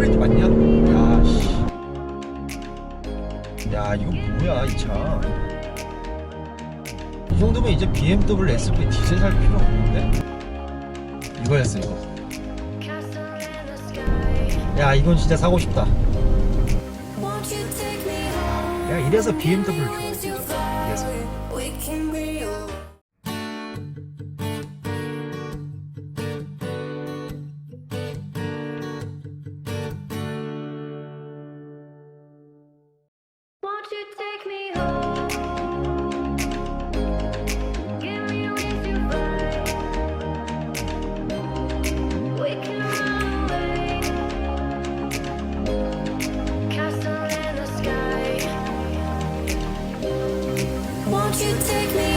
하이브리드 맞냐? 야, 씨. 야, 이거 뭐야, 이 차. 이 정도면 이제 BMW SV 디젤 살 필요 없는데? 이거였어, 이거. 야, 이건 진짜 사고 싶다. 야, 이래서 BMW 좋아. You take me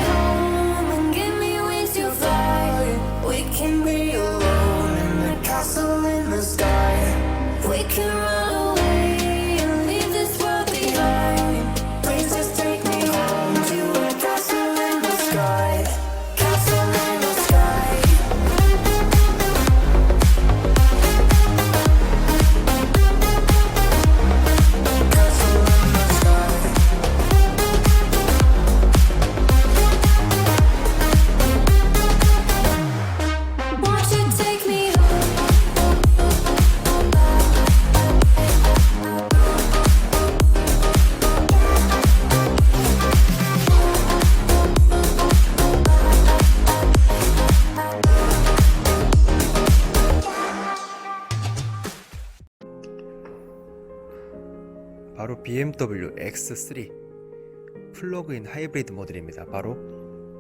BMW X3 플러그인 하이브리드 모델입니다. 바로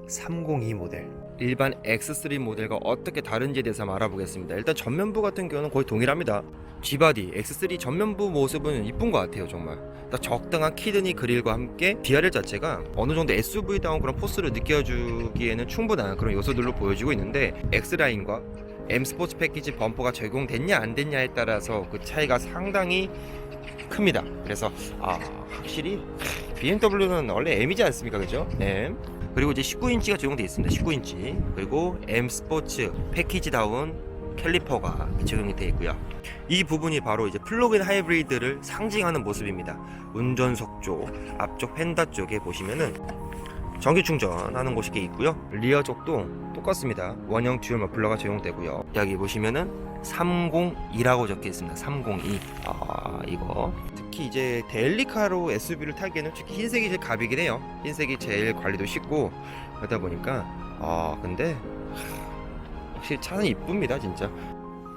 302 모델. 일반 X3 모델과 어떻게 다른지에 대해서 알아보겠습니다. 일단 전면부 같은 경우는 거의 동일합니다. G바디 X3 전면부 모습은 이쁜 것 같아요, 정말. 딱 적당한 키드니 그릴과 함께 DRL 자체가 어느 정도 SUV다운 그런 포스를 느껴주기에는 충분한 그런 요소들로 보여지고 있는데 X라인과 M 스포츠 패키지 범퍼가 적용됐냐 안 됐냐에 따라서 그 차이가 상당히 큽니다. 그래서 아 확실히 BMW는 원래 M이지 않습니까, 그죠? M. 그리고 이제 19인치가 적용돼 있습니다. 19인치. 그리고 M 스포츠 패키지다운 캘리퍼가 적용이 되어 있고요. 이 부분이 바로 이제 플러그인 하이브리드를 상징하는 모습입니다. 운전석 쪽, 앞쪽 펜다 쪽에 보시면은 전기 충전하는 곳이 있고요. 리어 쪽도 똑같습니다. 원형 듀얼 머플러가 적용되고요. 여기 보시면은 302라고 적혀 있습니다. 302. 아, 이거. 특히 이제 데일리카로 SUV를 타기에는 특히 흰색이 제일 갑이긴 해요. 흰색이 제일 관리도 쉽고 그러다 보니까 아, 근데 하, 확실히 차는 이쁩니다, 진짜.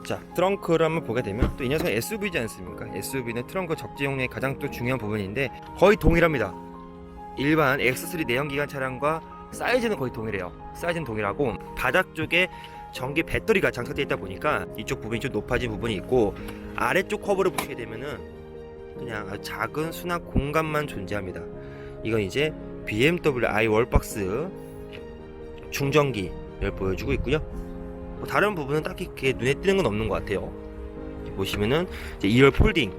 자, 트렁크를 한번 보게 되면 또 이 녀석은 SUV지 않습니까? SUV는 트렁크 적재용의 가장 또 중요한 부분인데 거의 동일합니다. 일반 X3 내연기관 차량과 사이즈는 거의 동일해요. 사이즈는 동일하고 바닥 쪽에 전기 배터리가 장착되어 있다 보니까 이쪽 부분이 좀 높아진 부분이 있고 아래쪽 커브를 보게 되면은 그냥 작은 수납 공간만 존재합니다. 이건 이제 BMW i 월박스 충전기를 보여주고 있고요. 뭐 다른 부분은 딱히 눈에 띄는 건 없는 것 같아요. 보시면은 이제 2열 폴딩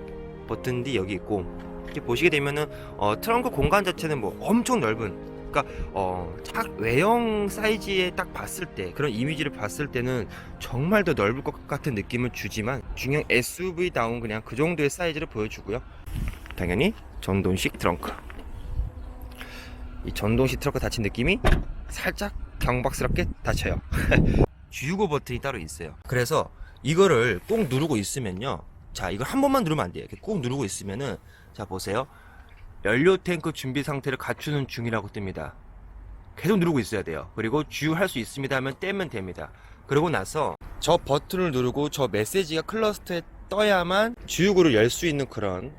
버튼이 여기 있고 이렇게 보시게 되면은 어, 트렁크 공간 자체는 뭐 엄청 넓은 그러니까 어, 차 외형 사이즈에 딱 봤을 때 그런 이미지를 봤을 때는 정말 더 넓을 것 같은 느낌을 주지만 중형 SUV다운 그냥 그 정도의 사이즈를 보여주고요. 당연히 전동식 트렁크. 이 전동식 트렁크 닫힌 느낌이 살짝 경박스럽게 닫혀요. G65 버튼이 따로 있어요. 그래서 이거를 꼭 누르고 있으면요. 자, 이걸 한 번만 누르면 안 돼요. 이렇게 꼭 누르고 있으면은 자, 보세요. 연료 탱크 준비 상태를 갖추는 중이라고 뜹니다. 계속 누르고 있어야 돼요. 그리고 주유할 수 있습니다 하면 떼면 됩니다. 그러고 나서 저 버튼을 누르고 저 메시지가 클러스터에 떠야만 주유구를 열 수 있는 그런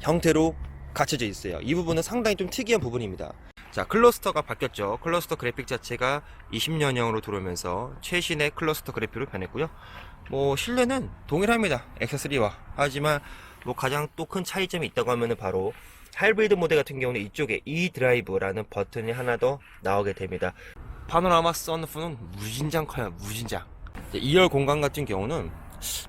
형태로 갖춰져 있어요. 이 부분은 상당히 좀 특이한 부분입니다. 자, 클러스터가 바뀌었죠. 클러스터 그래픽 자체가 20년형으로 들어오면서 최신의 클러스터 그래픽으로 변했고요. 뭐 실내는 동일합니다. X3와. 하지만 뭐 가장 또 큰 차이점이 있다고 하면은 바로 하이브리드 모델 같은 경우는 이쪽에 E 드라이브라는 버튼이 하나 더 나오게 됩니다. 파노라마 선루프는 무진장 커요. 무진장. 2열 공간 같은 경우는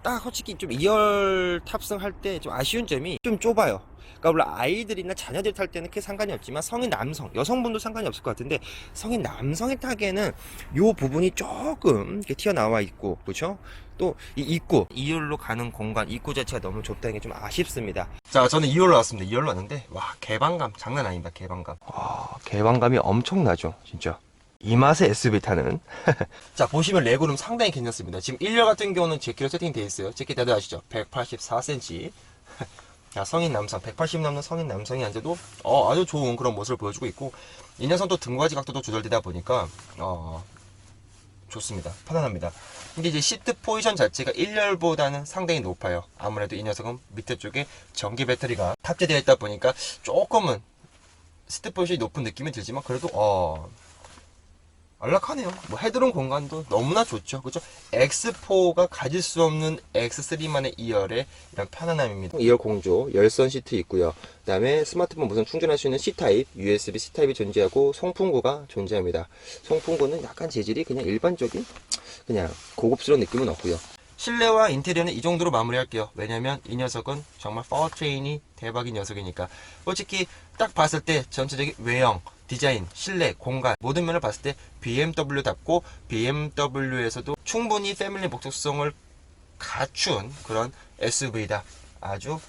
딱 솔직히 좀 2열 탑승할 때 좀 아쉬운 점이 좀 좁아요. 그러니까 물론 아이들이나 자녀들 탈 때는 크게 상관이 없지만 성인 남성, 여성분도 상관이 없을 것 같은데 성인 남성이 타기에는 요 부분이 조금 튀어나와 있고 그렇죠? 또 이 입구 2열로 가는 공간 입구 자체가 너무 좁다는 게 좀 아쉽습니다. 자, 저는 2열로 왔습니다. 2열로 왔는데 와 개방감 장난 아닙니다. 개방감. 와 개방감이 엄청나죠, 진짜. 이 맛에 SUV 타는. 자, 보시면 레고룸 상당히 괜찮습니다. 지금 1열 같은 경우는 제 키로 세팅되어 있어요. 제키 다들 아시죠? 184cm. 자, 성인 남성, 180 넘는 성인 남성이 앉아도 어, 아주 좋은 그런 모습을 보여주고 있고 이 녀석도 등받이 각도도 조절되다 보니까 어, 좋습니다. 편안합니다. 근데 이제 시트 포지션 자체가 1열보다는 상당히 높아요. 아무래도 이 녀석은 밑에 쪽에 전기 배터리가 탑재되어 있다 보니까 조금은 시트 포지션이 높은 느낌이 들지만 그래도 어 안락하네요. 뭐 헤드룸 공간도 너무나 좋죠. 그죠? X4가 가질 수 없는 X3만의 2열의 이런 편안함입니다. 2열 공조, 열선 시트 있고요. 그다음에 스마트폰 무선 충전할 수 있는 C타입, USB C타입이 존재하고 송풍구가 존재합니다. 송풍구는 약간 재질이 그냥 일반적인 그냥 고급스러운 느낌은 없고요. 실내와 인테리어는 이 정도로 마무리할게요. 왜냐면 이 녀석은 정말 파워트레인이 대박인 녀석이니까. 솔직히 딱 봤을 때 전체적인 외형, 디자인, 실내, 공간 모든 면을 봤을 때 BMW답고 BMW에서도 충분히 패밀리 목적성을 갖춘 그런 SUV다. 아주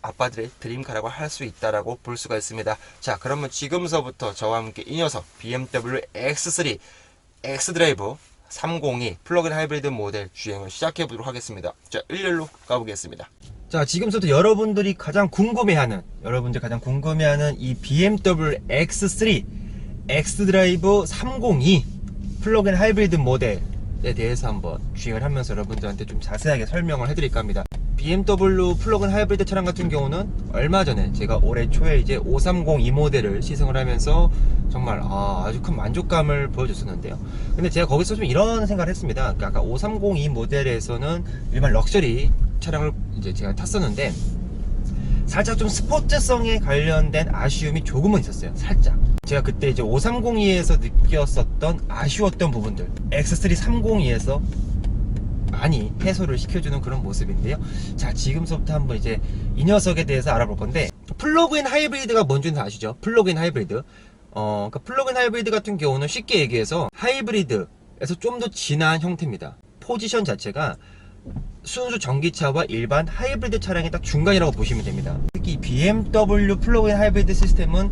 아빠들의 드림카라고 할 수 있다라고 볼 수가 있습니다. 자, 그러면 지금서부터 저와 함께 이 녀석 BMW X3 X드라이브 302 플러그인 하이브리드 모델 주행을 시작해 보도록 하겠습니다. 자, 1열로 가보겠습니다. 자, 지금부터 여러분들이 가장 궁금해하는, 여러분들 가장 궁금해하는 이 BMW X3 X드라이브 302 플러그인 하이브리드 모델에 대해서 한번 주행을 하면서 여러분들한테 좀 자세하게 설명을 해드릴까 합니다. BMW 플러그인 하이브리드 차량 같은 경우는 얼마 전에 제가 올해 초에 이제 530 이 모델을 시승을 하면서 정말 아, 아주 큰 만족감을 보여줬었는데요. 근데 제가 거기서 좀 이런 생각을 했습니다. 그러니까 아까 530 이 모델에서는 일반 럭셔리 차량을 이제 제가 탔었는데 살짝 좀 스포츠성에 관련된 아쉬움이 조금은 있었어요. 살짝. 제가 그때 이제 530e에서 느꼈었던 아쉬웠던 부분들 X3 302에서 많이 해소를 시켜주는 그런 모습인데요. 자, 지금부터 한번 이제 이 녀석에 대해서 알아볼 건데 플러그인 하이브리드가 뭔지는 아시죠? 플러그인 하이브리드. 어, 그러니까 플러그인 하이브리드 같은 경우는 쉽게 얘기해서 하이브리드에서 좀 더 진한 형태입니다. 포지션 자체가 순수 전기차와 일반 하이브리드 차량의 딱 중간이라고 보시면 됩니다. 특히 BMW 플러그인 하이브리드 시스템은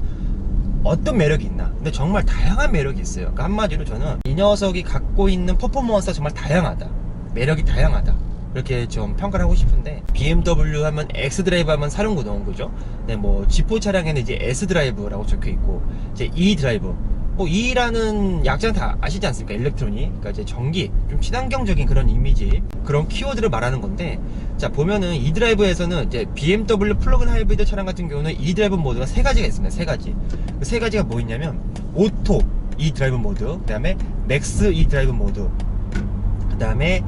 어떤 매력이 있나? 근데 정말 다양한 매력이 있어요. 그러니까 한마디로 저는 이 녀석이 갖고 있는 퍼포먼스가 정말 다양하다. 매력이 다양하다. 그렇게 좀 평가를 하고 싶은데 BMW 하면 X 드라이브 하면 사륜구동 그죠? 네, 뭐 지포 차량에는 이제 S 드라이브라고 적혀 있고 이제 E 드라이브 뭐 E라는 약자는 다 아시지 않습니까? 일렉트로닉 그러니까 이제 전기 좀 친환경적인 그런 이미지 그런 키워드를 말하는 건데 자 보면은 E 드라이브에서는 이제 BMW 플러그인 하이브리드 차량 같은 경우는 E 드라이브 모드가 세 가지가 있습니다. 세 가지 그 세 가지가 뭐 있냐면 오토 E 드라이브 모드 그 다음에 맥스 E 드라이브 모드 그 다음에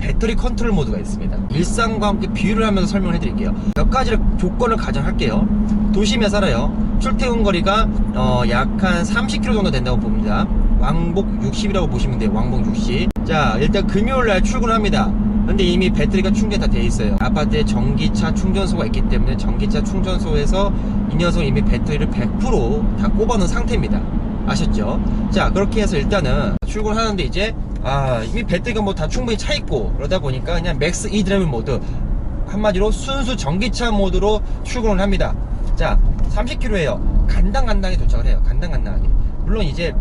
배터리 컨트롤 모드가 있습니다. 일상과 함께 비교를 하면서 설명을 해드릴게요. 몇 가지를 조건을 가정할게요. 도심에 살아요. 출퇴근 거리가 어, 약 한 30km 정도 된다고 봅니다. 왕복 60이라고 보시면 돼요. 왕복 60. 자, 일단 금요일 날 출근합니다. 근데 이미 배터리가 충전 다 돼 있어요. 아파트에 전기차 충전소가 있기 때문에 전기차 충전소에서 이 녀석 이미 배터리를 100%다 꼽아놓은 상태입니다. 아셨죠? 자, 그렇게 해서 일단은 출근하는데 이제 아 이미 배터리가 뭐 다 충분히 차 있고 그러다 보니까 그냥 맥스 E 드라이브 모드 한마디로 순수 전기차 모드로 출근을 합니다. 자 30km에요. 간당간당히 도착을 해요. 간당간당하게. 물론 이제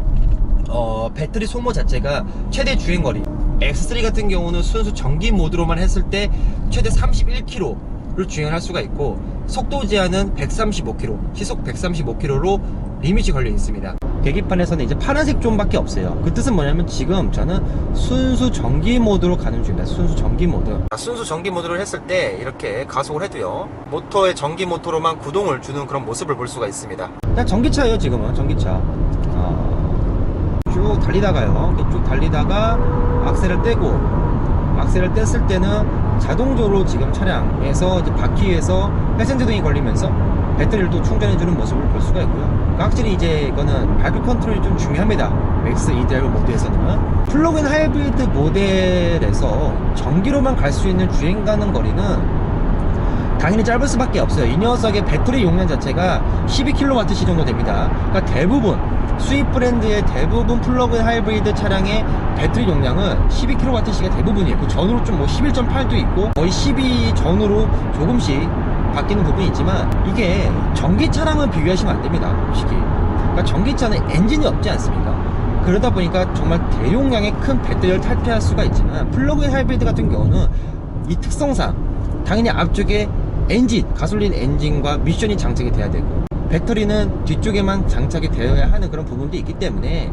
어, 배터리 소모 자체가 최대 주행거리 X3 같은 경우는 순수 전기 모드로만 했을 때 최대 31km를 주행을 할 수가 있고 속도 제한은 135km 시속 135km로 리밋이 걸려 있습니다 계기판에서는 이제 파란색 존밖에 없어요. 그 뜻은 뭐냐면 지금 저는 순수 전기 모드로 가는 중입니다. 순수 전기 모드. 순수 전기 모드를 했을 때 이렇게 가속을 해도요 모터의 전기 모터로만 구동을 주는 그런 모습을 볼 수가 있습니다. 그냥 전기차예요 지금은. 전기차. 어, 쭉 달리다가요. 쭉 달리다가 악셀을 떼고 악셀을 뗐을 때는 자동적으로 지금 차량에서 이제 바퀴에서 회전제동이 걸리면서 배터리를 또 충전해주는 모습을 볼 수가 있고요. 확실히 이제 이거는 바퀴 컨트롤이 좀 중요합니다. 맥스 E 드라이브 모드에서는 플러그인 하이브리드 모델에서 전기로만 갈 수 있는 주행 가능 거리는 당연히 짧을 수밖에 없어요. 이 녀석의 배터리 용량 자체가 12kWh 정도 됩니다. 그러니까 대부분 수입 브랜드의 대부분 플러그인 하이브리드 차량의 배터리 용량은 12kWh가 대부분이에요. 그 전후로 좀 뭐 11.8도 있고 거의 12 전후로 조금씩 바뀌는 부분이 있지만 이게 전기 차량을 비교하시면 안 됩니다. 솔직히. 그러니까 전기차는 엔진이 없지 않습니까? 그러다 보니까 정말 대용량의 큰 배터리를 탈피할 수가 있지만 플러그인 하이브리드 같은 경우는 이 특성상 당연히 앞쪽에 엔진, 가솔린 엔진과 미션이 장착이 돼야 되고 배터리는 뒤쪽에만 장착이 되어야 하는 그런 부분도 있기 때문에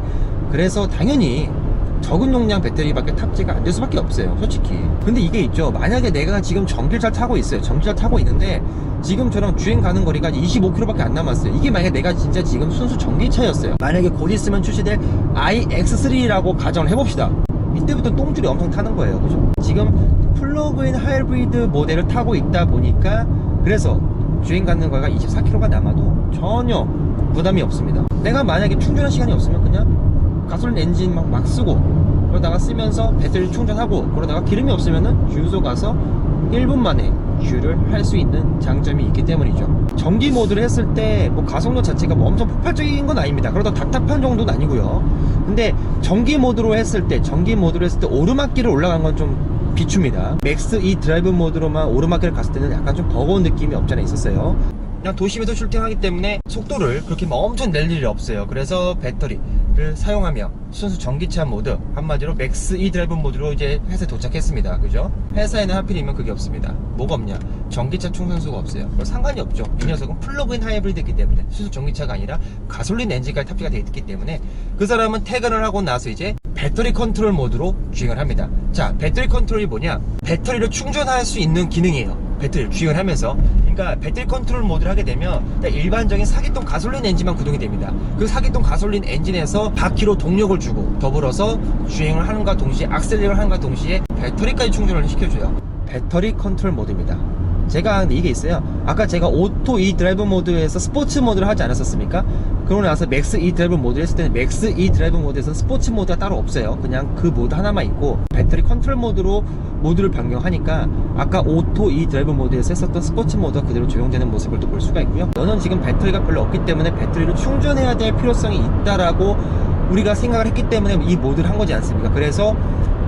그래서 당연히 적은 용량 배터리밖에 탑재가 안 될 수밖에 없어요 솔직히. 근데 이게 있죠. 만약에 내가 지금 전기차를 타고 있어요. 전기차를 타고 있는데 지금처럼 주행 가는 거리가 25km밖에 안 남았어요. 이게 만약에 내가 진짜 지금 순수 전기차였어요. 만약에 곧 있으면 출시될 iX3라고 가정을 해봅시다. 이때부터 똥줄이 엄청 타는 거예요. 그죠? 지금 플러그인 하이브리드 모델을 타고 있다 보니까 그래서 주행 가는 거리가 24km가 남아도 전혀 부담이 없습니다. 내가 만약에 충전할 시간이 없으면 그냥 가솔린 엔진 막, 막 쓰고 그러다가 쓰면서 배터리 충전하고 그러다가 기름이 없으면은 주유소 가서 1분 만에 주유를 할 수 있는 장점이 있기 때문이죠. 전기 모드를 했을 때 뭐 가속력 자체가 뭐 엄청 폭발적인 건 아닙니다. 그러다 답답한 정도는 아니고요. 근데 전기 모드로 했을 때 전기 모드로 했을 때 오르막길을 올라간 건 좀 비춥니다. 맥스 E 드라이브 모드로만 오르막길을 갔을 때는 약간 좀 버거운 느낌이 없잖아 있었어요. 그냥 도심에서 출퇴하기 때문에 속도를 그렇게 막 엄청 낼 일이 없어요. 그래서 배터리 를 사용하며 순수 전기차 모드 한마디로 맥스 E 드라이브 모드로 이제 회사에 도착했습니다. 그죠? 회사에는 하필이면 그게 없습니다. 뭐가 없냐? 전기차 충전소가 없어요. 뭐 상관이 없죠. 이 녀석은 플러그인 하이브리드이기 때문에 순수 전기차가 아니라 가솔린 엔진까지 탑재가 되어 있기 때문에 그 사람은 퇴근을 하고 나서 이제 배터리 컨트롤 모드로 주행을 합니다. 자 배터리 컨트롤이 뭐냐? 배터리를 충전할 수 있는 기능이에요. 배터리를 주행을 하면서 그러니까 배터리 컨트롤 모드를 하게 되면 일반적인 사기통 가솔린 엔진만 구동이 됩니다. 그 사기통 가솔린 엔진에서 바퀴로 동력을 주고 더불어서 주행을 하는가 동시에 악셀레를 하는가 동시에 배터리까지 충전을 시켜줘요. 배터리 컨트롤 모드입니다 제가 근데 이게 있어요. 아까 제가 오토 E 드라이브 모드에서 스포츠 모드를 하지 않았었습니까? 그러고 나서 맥스 E 드라이브 모드를 했을 때는 맥스 E 드라이브 모드에서 스포츠 모드가 따로 없어요. 그냥 그 모드 하나만 있고 배터리 컨트롤 모드로 모드를 변경하니까 아까 오토 E 드라이브 모드에서 했었던 스포츠 모드가 그대로 적용되는 모습을 또 볼 수가 있고요. 너는 지금 배터리가 별로 없기 때문에 배터리를 충전해야 될 필요성이 있다라고 우리가 생각을 했기 때문에 이 모드를 한 거지 않습니까? 그래서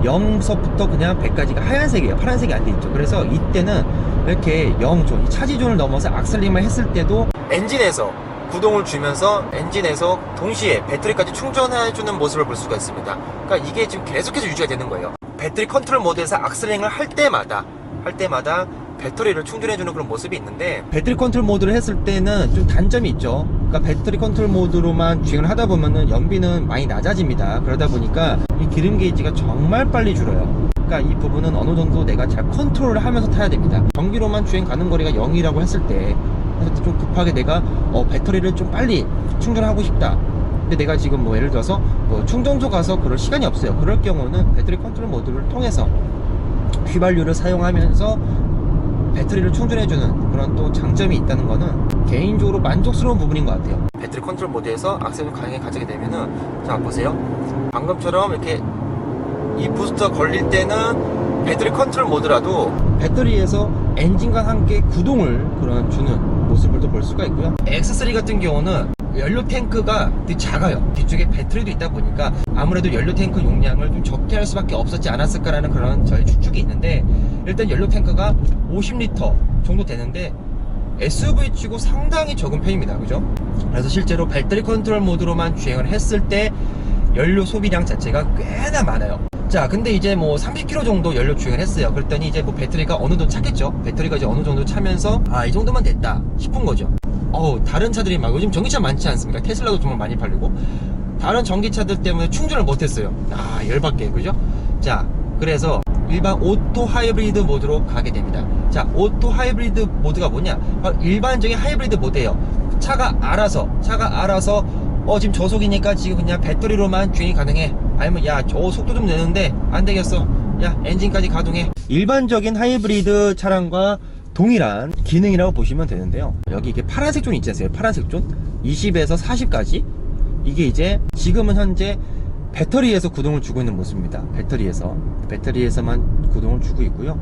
0서부터 그냥 100까지가 하얀색이에요. 파란색이 안 돼 있죠. 그래서 이때는 이렇게 0존 차지존을 넘어서 악셀링만 했을 때도 엔진에서 구동을 주면서 엔진에서 동시에 배터리까지 충전해주는 모습을 볼 수가 있습니다. 그러니까 이게 지금 계속해서 유지가 되는 거예요. 배터리 컨트롤 모드에서 악셀링을 할 때마다 할 때마다 배터리를 충전해주는 그런 모습이 있는데 배터리 컨트롤 모드를 했을 때는 좀 단점이 있죠. 그러니까 배터리 컨트롤 모드로만 주행을 하다 보면은 연비는 많이 낮아집니다. 그러다 보니까 이 기름 게이지가 정말 빨리 줄어요. 그러니까 이 부분은 어느 정도 내가 잘 컨트롤을 하면서 타야 됩니다. 전기로만 주행 가는 거리가 0이라고 했을 때 좀 급하게 내가 어, 배터리를 좀 빨리 충전하고 싶다. 근데 내가 지금 뭐 예를 들어서 뭐 충전소 가서 그럴 시간이 없어요. 그럴 경우는 배터리 컨트롤 모드를 통해서 휘발유를 사용하면서 배터리를 충전해주는 그런 또 장점이 있다는 거는 개인적으로 만족스러운 부분인 것 같아요. 배터리 컨트롤 모드에서 악셀을 가능하게 가지게 되면은 자 보세요. 방금처럼 이렇게 이 부스터 걸릴 때는 배터리 컨트롤 모드라도 배터리에서 엔진과 함께 구동을 그런 주는 모습을 또 볼 수가 있고요. X3 같은 경우는 연료 탱크가 되게 작아요. 뒤쪽에 배터리도 있다 보니까 아무래도 연료 탱크 용량을 좀 적게 할 수밖에 없었지 않았을까라는 그런 저희 추측이 있는데 일단 연료 탱크가 50리터 정도 되는데 SUV 치고 상당히 적은 편입니다. 그죠? 그래서 실제로 배터리 컨트롤 모드로만 주행을 했을 때 연료 소비량 자체가 꽤나 많아요. 자 근데 이제 뭐 30km 정도 연료 주행을 했어요. 그랬더니 이제 뭐 배터리가 어느 정도 찼겠죠? 배터리가 이제 어느 정도 차면서 아 이 정도만 됐다 싶은 거죠 어우 다른 차들이 막 요즘 전기차 많지 않습니까? 테슬라도 정말 많이 팔리고. 다른 전기차들 때문에 충전을 못했어요. 아 열받게 그죠? 자 그래서 일반 오토 하이브리드 모드로 가게 됩니다. 자 오토 하이브리드 모드가 뭐냐? 일반적인 하이브리드 모드예요. 차가 알아서 차가 알아서 어 지금 저속이니까 지금 그냥 배터리로만 주행이 가능해. 아니면 야 저 속도 좀 내는데 안 되겠어. 야 엔진까지 가동해. 일반적인 하이브리드 차량과 동일한 기능이라고 보시면 되는데요 여기 이게 파란색 존 있지 않습니까 파란색 존 20에서 40까지 이게 이제 지금은 현재 배터리에서 구동을 주고 있는 모습입니다 배터리에서 배터리에서만 구동을 주고 있고요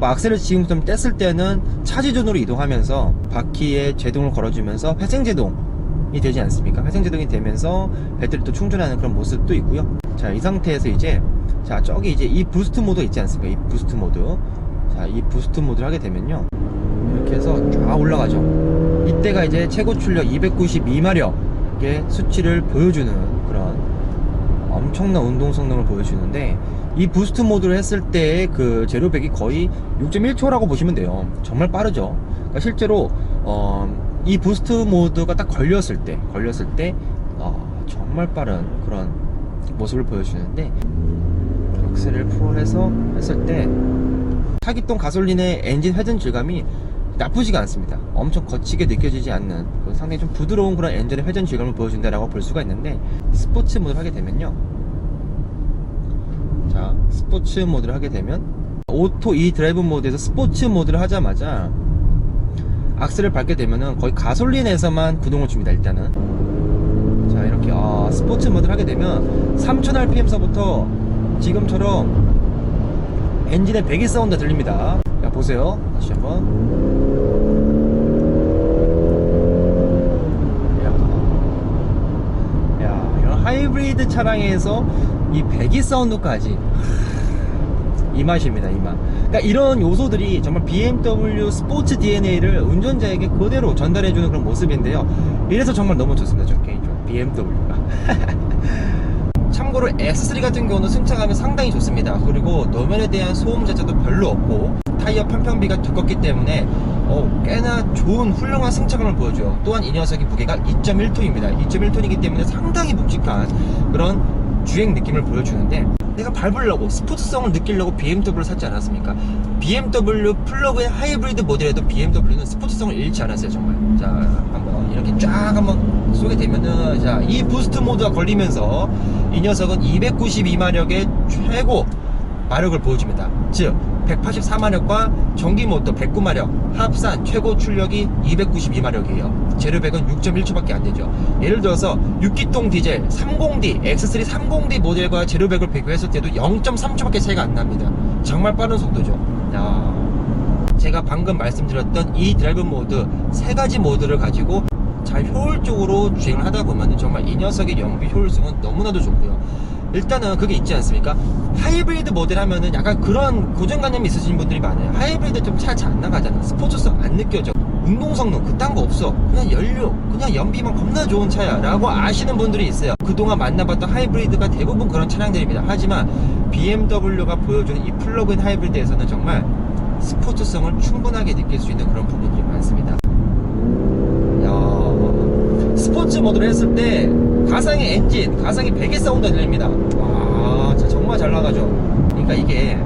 뭐 악셀을 지금 좀 뗐을 때는 차지존으로 이동하면서 바퀴에 제동을 걸어주면서 회생제동이 되지 않습니까? 회생제동이 되면서 배터리 또 충전하는 그런 모습도 있고요. 자, 이 상태에서 이제 자, 저기 이제 이 부스트 모드 있지 않습니까? 이 부스트 모드. 자, 이 부스트 모드를 하게 되면요. 이렇게 해서 쫙 올라가죠. 이때가 이제 최고 출력 292마력의 수치를 보여주는 그런 엄청난 운동 성능을 보여주는데 이 부스트 모드를 했을 때의 그 제로백이 거의 6.1초라고 보시면 돼요. 정말 빠르죠. 그러니까 실제로 어, 이 부스트 모드가 딱 걸렸을 때 걸렸을 때 어, 정말 빠른 그런 모습을 보여주는데 악셀을 풀어서 했을 때 타기동 가솔린의 엔진 회전 질감이 나쁘지가 않습니다. 엄청 거치게 느껴지지 않는 그 상당히 좀 부드러운 그런 엔진의 회전 질감을 보여준다라고 볼 수가 있는데 스포츠 모드를 하게 되면요. 자, 스포츠 모드를 하게 되면 오토 이 드라이브 모드에서 스포츠 모드를 하자마자 악셀을 밟게 되면은 거의 가솔린에서만 구동을 줍니다. 일단은 자 이렇게 아, 스포츠 모드를 하게 되면 3000rpm서부터 지금처럼 엔진의 배기 사운드 들립니다. 자 보세요. 다시 한번. 야, 야, 이런 하이브리드 차량에서 이 배기 사운드까지 이 맛입니다, 이 맛. 그러니까 이런 요소들이 정말 BMW 스포츠 DNA를 운전자에게 그대로 전달해주는 그런 모습인데요. 이래서 정말 너무 좋습니다, 저 개인적으로. BMW가. 참고로 X3 같은 경우는 승차감이 상당히 좋습니다. 그리고 노면에 대한 소음 자체도 별로 없고 타이어 편평비가 두껍기 때문에 어, 꽤나 좋은 훌륭한 승차감을 보여줘요. 또한 이 녀석의 무게가 2.1톤입니다. 2.1톤이기 때문에 상당히 묵직한 그런 주행 느낌을 보여주는데 내가 밟으려고 스포츠성을 느끼려고 BMW를 샀지 않았습니까? BMW 플러그인 하이브리드 모델에도 BMW는 스포츠성을 잃지 않았어요 정말 자 한번 이렇게 쫙 한번 쏘게 되면은 자 이 부스트 모드가 걸리면서 이 녀석은 292마력의 최고 마력을 보여줍니다. 즉 184마력과 전기 모터 109마력 합산 최고 출력이 292마력이에요. 제로백은 6.1초밖에 안 되죠. 예를 들어서 6기통 디젤 30D X3 30D 모델과 제로백을 비교했을 때도 0.3초밖에 차이가 안 납니다. 정말 빠른 속도죠. 야, 제가 방금 말씀드렸던 이 드라이브 모드 세 가지 모드를 가지고 잘 효율적으로 주행을 하다 보면 정말 이 녀석의 연비 효율성은 너무나도 좋고요. 일단은 그게 있지 않습니까? 하이브리드 모델 하면은 약간 그런 고정관념이 있으신 분들이 많아요. 하이브리드 좀 차 잘 안 나가잖아. 스포츠성 안 느껴져. 운동 성능 그딴 거 없어. 그냥 연료, 그냥 연비만 겁나 좋은 차야. 라고 아시는 분들이 있어요. 그동안 만나봤던 하이브리드가 대부분 그런 차량들입니다. 하지만 BMW가 보여주는 이 플러그인 하이브리드에서는 정말 스포츠성을 충분하게 느낄 수 있는 그런 부분들이 많습니다. 야, 스포츠 모드를 했을 때 가상의 엔진, 가상의 베개 사운드가 들립니다. 와, 정말 잘 나가죠. 그러니까 이게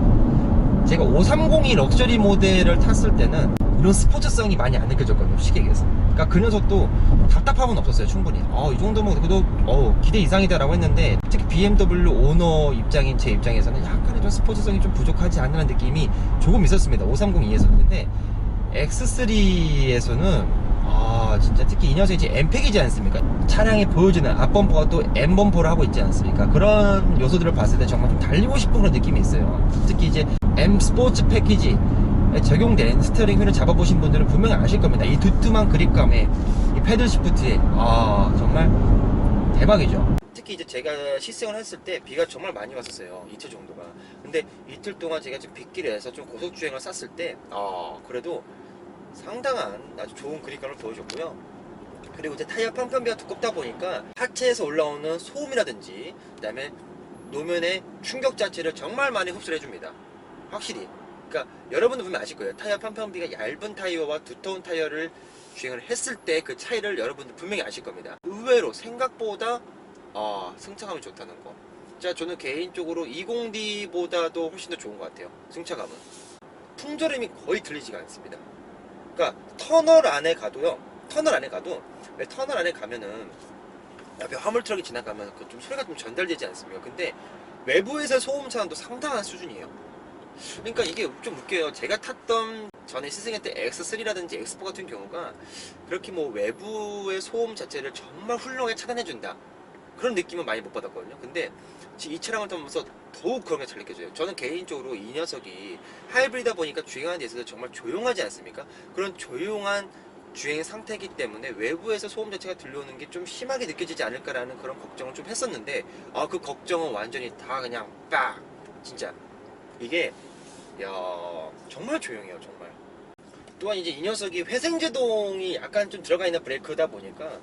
제가 530이 럭셔리 모델을 탔을 때는 이런 스포츠성이 많이 안 느껴졌거든요, 쉽게 얘기해서. 그러니까 그 녀석도 답답함은 없었어요, 충분히. 어, 이 정도면 그래도 어, 기대 이상이다라고 했는데 특히 BMW 오너 입장인 제 입장에서는 약간의 좀 스포츠성이 좀 부족하지 않는 느낌이 조금 있었습니다, 530e에서는. 근데 X3에서는 아 진짜 특히 이 녀석이 이제 M팩이지 않습니까? 차량에 보여주는 앞범퍼가 또 M범퍼를 하고 있지 않습니까? 그런 요소들을 봤을 때 정말 좀 달리고 싶은 그런 느낌이 있어요. 특히 이제 M 스포츠 패키지 에 적용된 스티어링 휠을 잡아보신 분들은 분명히 아실 겁니다. 이 두툼한 그립감에 이 패들 시프트에 아 정말 대박이죠. 특히 이제 제가 시승을 했을 때 비가 정말 많이 왔었어요. 이틀 정도가. 근데 이틀 동안 제가 좀 빗길에서 좀 고속 주행을 쐈을 때, 아 그래도 상당한 아주 좋은 그립감을 보여줬고요. 그리고 이제 타이어 평평비가 두껍다 보니까 하체에서 올라오는 소음이라든지 그다음에 노면의 충격 자체를 정말 많이 흡수를 해줍니다. 확실히. 그러니까 여러분도 보면 아실 거예요. 타이어 평평비가 얇은 타이어와 두터운 타이어를 주행을 했을 때 그 차이를 여러분들 분명히 아실 겁니다. 의외로 생각보다 아, 승차감이 좋다는 거. 자, 저는 개인적으로 20D보다도 훨씬 더 좋은 것 같아요. 승차감은. 풍절음이 거의 들리지가 않습니다. 그러니까 터널 안에 가도요. 터널 안에 가도 왜 터널 안에 가면은 옆에 화물 트럭이 지나가면 그 좀 소리가 좀 전달되지 않습니까? 근데 외부에서 소음 차원도 상당한 수준이에요. 그러니까 이게 좀 웃겨요. 제가 탔던 전에 시승했던 X3라든지 X4 같은 경우가 그렇게 뭐 외부의 소음 자체를 정말 훌륭하게 차단해준다. 그런 느낌은 많이 못 받았거든요. 근데 지금 이 차량을 타면서 더욱 그런 게 잘 느껴져요. 저는 개인적으로 이 녀석이 하이브리드다 보니까 주행하는 데 있어서 정말 조용하지 않습니까? 그런 조용한 주행 상태이기 때문에 외부에서 소음 자체가 들려오는 게 좀 심하게 느껴지지 않을까라는 그런 걱정을 좀 했었는데 아 그 걱정은 완전히 다 그냥 빡 진짜 이게 야 정말 조용해요 정말 또한 이제 이 녀석이 회생제동이 약간 좀 들어가 있는 브레이크다 보니까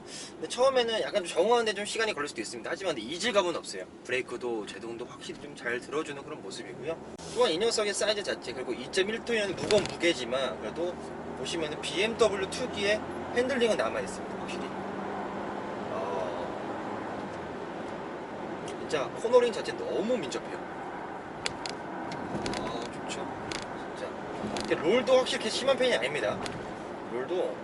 처음에는 약간 좀 적응하는데 좀 시간이 걸릴 수도 있습니다. 하지만 이질감은 없어요. 브레이크도 제동도 확실히 좀 잘 들어주는 그런 모습이고요. 또한 이 녀석의 사이즈 자체 그리고 2.1톤이라는 무거운 무게지만 그래도 보시면 BMW 특유의 핸들링은 남아있습니다 확실히. 어, 진짜 코너링 자체 너무 민첩해요 아 좋죠 진짜 근데 롤도 확실히 심한 편이 아닙니다. 롤도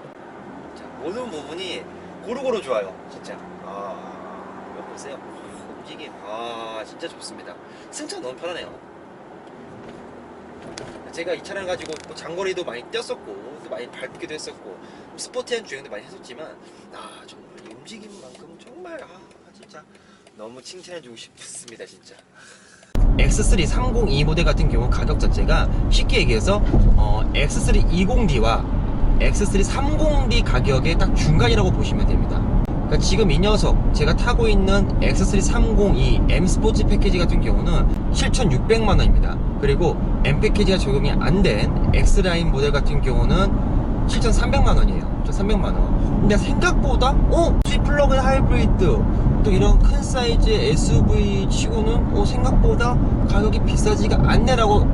자, 모든 부분이 고루고루 좋아요 진짜. 아 이거 보세요. 움직임. 아 진짜 좋습니다. 승차 너무 편하네요. 제가 이 차량 가지고 뭐 장거리도 많이 뛰었었고 또 많이 밟기도 했었고 뭐 스포티한 주행도 많이 했었지만 아 정말 이 움직임만큼 정말 아 진짜 너무 칭찬해주고 싶습니다 진짜 X3 302 모델 같은 경우 가격 자체가 쉽게 얘기해서 어, X3 20D와 X3 30D 가격의 딱 중간이라고 보시면 됩니다. 그러니까 지금 이 녀석 제가 타고 있는 X3 302 M 스포츠 패키지 같은 경우는 7,600만 원입니다. 그리고 M 패키지가 적용이 안 된 X라인 모델 같은 경우는 7,300만 원이에요. 1,300만 원. 근데 생각보다 어? G 플러그인 하이브리드 또 이런 큰 사이즈의 SUV 치고는 어, 생각보다 가격이 비싸지가 않네라고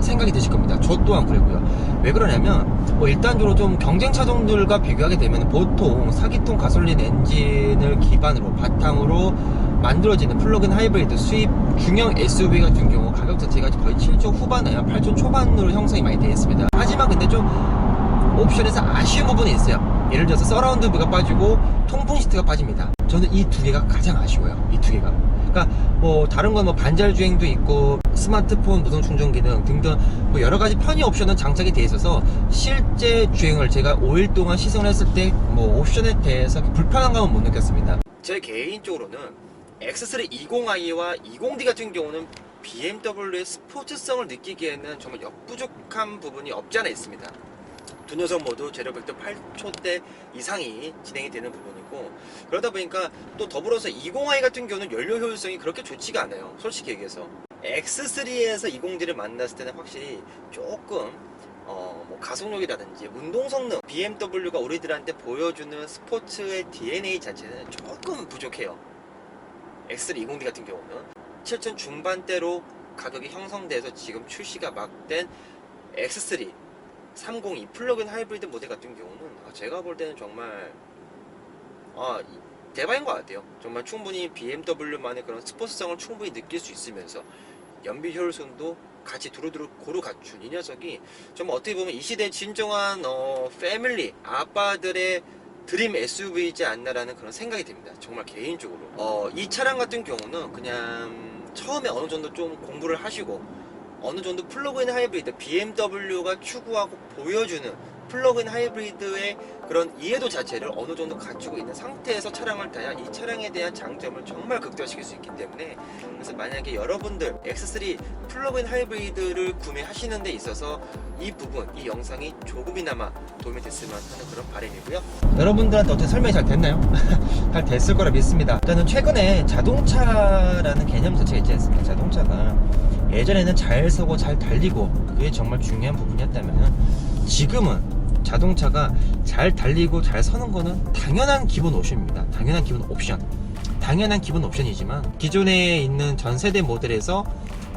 생각이 드실 겁니다. 저 또한 그랬고요. 왜 그러냐면 뭐 일단적으로 좀 경쟁 차종들과 비교하게 되면 보통 4기통 가솔린 엔진을 기반으로 바탕으로 만들어지는 플러그인 하이브리드 수입 중형 SUV 같은 경우 가격 자체가 거의 7조 후반에요. 8조 초반으로 형성이 많이 되어 있습니다. 하지만 근데 좀 옵션에서 아쉬운 부분이 있어요. 예를 들어서 서라운드 뷰가 빠지고 통풍 시트가 빠집니다. 저는 이 두 개가 가장 아쉬워요. 이 두 개가. 그러니까 뭐 다른 건 뭐 반절 주행도 있고 스마트폰 무선 충전 기능 등등 뭐 여러 가지 편의 옵션은 장착이 되어 있어서 실제 주행을 제가 5일 동안 시승을 했을 때 뭐 옵션에 대해서 불편한 감은 못 느꼈습니다. 제 개인적으로는 X3 20i와 20D 같은 경우는 BMW의 스포츠성을 느끼기에는 정말 역부족한 부분이 없지 않아 있습니다. 두 녀석 모두 제력 벡터 8초대 이상이 진행이 되는 부분이고 그러다 보니까 또 더불어서 20i 같은 경우는 연료 효율성이 그렇게 좋지가 않아요 솔직히 얘기해서. X3에서 20D를 만났을 때는 확실히 조금 어, 뭐 가속력이라든지 운동 성능 BMW가 우리들한테 보여주는 스포츠의 DNA 자체는 조금 부족해요. X3 20D 같은 경우는. 7천 중반대로 가격이 형성돼서 지금 출시가 막 된 X3 302 플러그인 하이브리드 모델 같은 경우는 아, 제가 볼 때는 정말 아, 이- 대박인 것 같아요. 정말 충분히 BMW만의 그런 스포츠성을 충분히 느낄 수 있으면서 연비 효율성도 같이 두루두루 고루 갖춘 이 녀석이 정말 어떻게 보면 이 시대의 진정한 어, 패밀리 아빠들의 드림 SUV이지 않나라는 그런 생각이 듭니다. 정말 개인적으로 어, 이 차량 같은 경우는 그냥 처음에 어느 정도 좀 공부를 하시고 어느 정도 플러그인 하이브리드 BMW가 추구하고 보여주는 플러그인 하이브리드의 그런 이해도 자체를 어느 정도 갖추고 있는 상태에서 차량을 타야 이 차량에 대한 장점을 정말 극대화시킬 수 있기 때문에 그래서 만약에 여러분들 X3 플러그인 하이브리드를 구매하시는 데 있어서 이 부분, 이 영상이 조금이나마 도움이 됐으면 하는 그런 바람이고요. 여러분들한테 어떻게 설명이 잘 됐나요? 잘 됐을 거라 믿습니다. 일단은 최근에 자동차라는 개념 자체가 있지 않습니까? 자동차가 예전에는 잘 서고 잘 달리고 그게 정말 중요한 부분이었다면 지금은 자동차가 잘 달리고 잘 서는 거는 당연한 기본 옵션입니다. 당연한 기본 옵션. 당연한 기본 옵션이지만 기존에 있는 전 세대 모델에서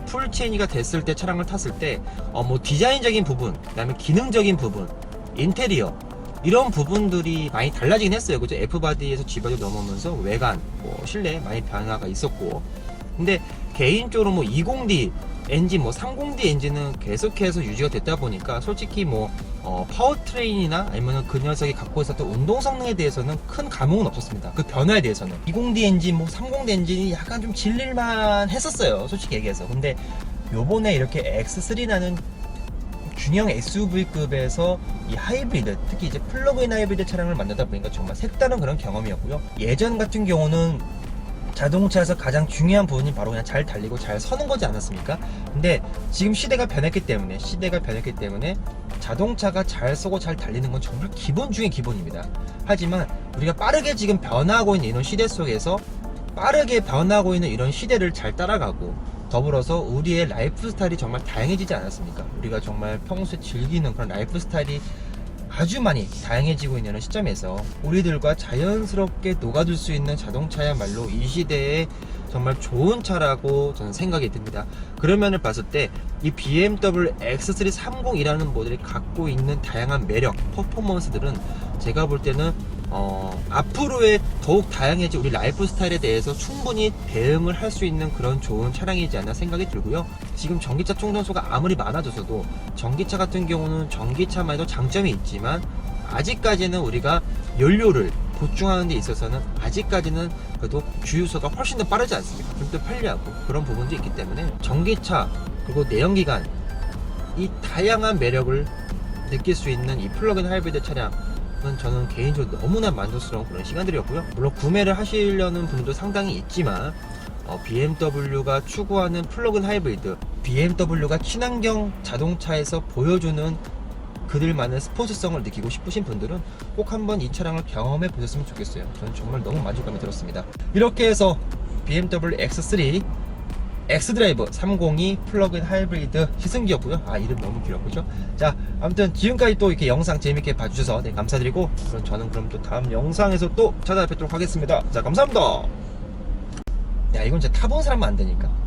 풀 체인이가 됐을 때 차량을 탔을 때 어 뭐 디자인적인 부분, 그다음에 기능적인 부분, 인테리어 이런 부분들이 많이 달라지긴 했어요. 그죠? F 바디에서 G 바디 넘어오면서 외관, 뭐 실내 많이 변화가 있었고. 근데 개인적으로 뭐 20D 엔진, 뭐 30D 엔진은 계속해서 유지가 됐다 보니까 솔직히 뭐 어, 파워트레인이나 아니면 그 녀석이 갖고 있었던 운동 성능에 대해서는 큰 감흥은 없었습니다. 그 변화에 대해서는 20D 엔진, 뭐 30D 엔진이 약간 좀 질릴만 했었어요. 솔직히 얘기해서. 근데 요번에 이렇게 X3라는 중형 SUV급에서 이 하이브리드, 특히 이제 플러그인 하이브리드 차량을 만나다 보니까 정말 색다른 그런 경험이었고요. 예전 같은 경우는 자동차에서 가장 중요한 부분이 바로 그냥 잘 달리고 잘 서는 거지 않았습니까? 근데 지금 시대가 변했기 때문에 시대가 변했기 때문에 자동차가 잘 서고 잘 달리는 건 정말 기본 중의 기본입니다. 하지만 우리가 빠르게 지금 변하고 있는 이런 시대 속에서 빠르게 변하고 있는 이런 시대를 잘 따라가고 더불어서 우리의 라이프 스타일이 정말 다양해지지 않았습니까? 우리가 정말 평소에 즐기는 그런 라이프 스타일이 아주 많이 다양해지고 있는 시점에서 우리들과 자연스럽게 녹아들 수 있는 자동차야말로 이 시대에 정말 좋은 차라고 저는 생각이 듭니다. 그런 면을 봤을 때 이 BMW X330이라는 모델이 갖고 있는 다양한 매력, 퍼포먼스들은 제가 볼 때는 어, 앞으로의 더욱 다양해진 우리 라이프 스타일에 대해서 충분히 대응을 할 수 있는 그런 좋은 차량이지 않나 생각이 들고요. 지금 전기차 충전소가 아무리 많아져서도 전기차 같은 경우는 전기차만 해도 장점이 있지만 아직까지는 우리가 연료를 보충하는 데 있어서는 아직까지는 그래도 주유소가 훨씬 더 빠르지 않습니까? 좀 더 편리하고 그런 부분도 있기 때문에 전기차 그리고 내연기관 이 다양한 매력을 느낄 수 있는 이 플러그인 하이브리드 차량은 저는 개인적으로 너무나 만족스러운 그런 시간들이었고요. 물론 구매를 하시려는 분도 상당히 있지만 어, BMW가 추구하는 플러그인 하이브리드, BMW가 친환경 자동차에서 보여주는 그들만의 스포츠성을 느끼고 싶으신 분들은 꼭 한번 이 차량을 경험해 보셨으면 좋겠어요. 저는 정말 너무 만족감이 들었습니다. 이렇게 해서 BMW X3 엑스드라이브 302 플러그인 하이브리드 시승기였고요. 아 이름 너무 길었죠. 자 아무튼 지금까지 또 이렇게 영상 재밌게 봐주셔서 네, 감사드리고 그럼 저는 그럼 또 다음 영상에서 또 찾아뵙도록 하겠습니다. 자 감사합니다. 야 이건 진짜 타본 사람은 안 되니까